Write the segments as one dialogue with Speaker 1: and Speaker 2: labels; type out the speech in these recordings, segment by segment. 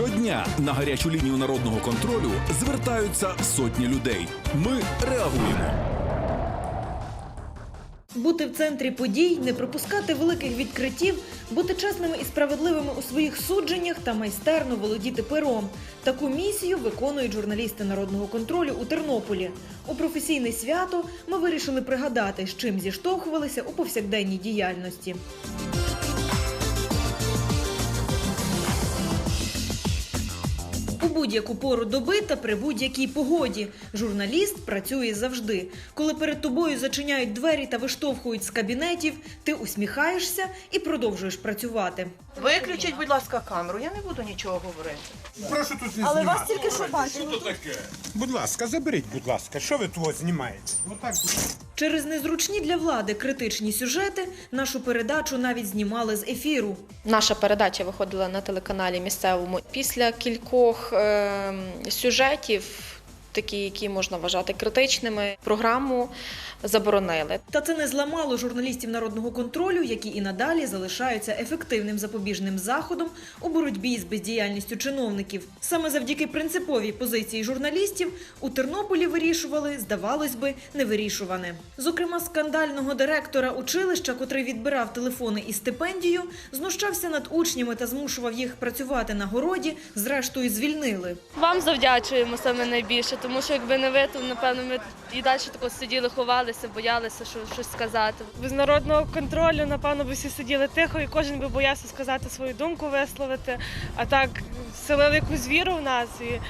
Speaker 1: Щодня на гарячу лінію народного контролю звертаються сотні людей. Ми реагуємо.
Speaker 2: Бути в центрі подій, не пропускати великих відкриттів, бути чесними і справедливими у своїх судженнях та майстерно володіти пером. Таку місію виконують журналісти народного контролю у Тернополі. У професійне свято ми вирішили пригадати, з чим зіштовхувалися у повсякденній діяльності. Будь-яку пору доби та при будь-якій погоді журналіст працює завжди. Коли перед тобою зачиняють двері та виштовхують з кабінетів, ти усміхаєшся і продовжуєш працювати.
Speaker 3: Виключіть, будь ласка, камеру. Я не буду нічого говорити.
Speaker 4: Прошу тут не
Speaker 5: Але
Speaker 4: знімати.
Speaker 5: вас тільки що бачили.
Speaker 4: Будь ласка, заберіть, будь ласка, що ви того знімаєте? Отак.
Speaker 2: Через незручні для влади критичні сюжети нашу передачу навіть знімали з ефіру.
Speaker 6: Наша передача виходила на телеканалі місцевому. Після кількох е, сюжетів, такі, які можна вважати критичними, програму заборонили.
Speaker 2: Та це не зламало журналістів народного контролю, які і надалі залишаються ефективним запобіжним заходом у боротьбі з бездіяльністю чиновників. Саме завдяки принциповій позиції журналістів у Тернополі вирішували, здавалось би, невирішуване. Зокрема, скандального директора училища, котрий відбирав телефони і стипендію, знущався над учнями та змушував їх працювати на городі. Зрештою, звільнили.
Speaker 7: Вам завдячуємо саме найбільше, тому що якби не ви, то напевно ми і далі тако сиділи, ховалися, боялися що, щось сказати.
Speaker 8: Без народного контролю, напевно, би всі сиділи тихо, і кожен би боявся сказати свою думку, висловити. А так вселили якусь віру в нас і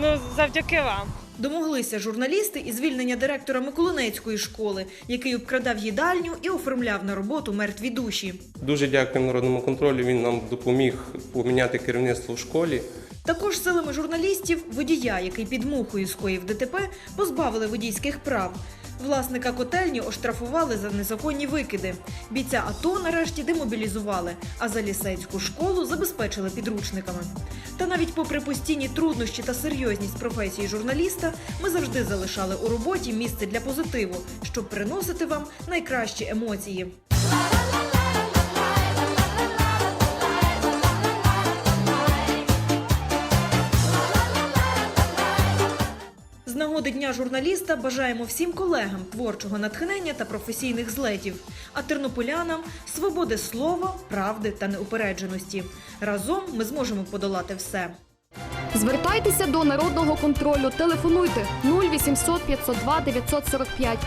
Speaker 8: ну, завдяки вам.
Speaker 2: Домоглися журналісти і звільнення директора Миколинецької школи, який обкрадав їдальню і оформляв на роботу мертві душі.
Speaker 9: Дуже дякуємо народному контролю. Він нам допоміг поміняти керівництво в школі.
Speaker 2: Також силами журналістів водія, який під мухою скоїв ДТП, позбавили водійських прав. Власника котельні оштрафували за незаконні викиди. Бійця АТО нарешті демобілізували, а за лісецьку школу забезпечили підручниками. Та навіть попри постійні труднощі та серйозність професії журналіста, ми завжди залишали у роботі місце для позитиву, щоб приносити вам найкращі емоції. Нагоди Дня журналіста бажаємо всім колегам творчого натхнення та професійних злетів, а тернополянам свободи слова, правди та неупередженості. Разом ми зможемо подолати все.
Speaker 10: Звертайтеся до народного контролю. Телефонуйте 0800 502 945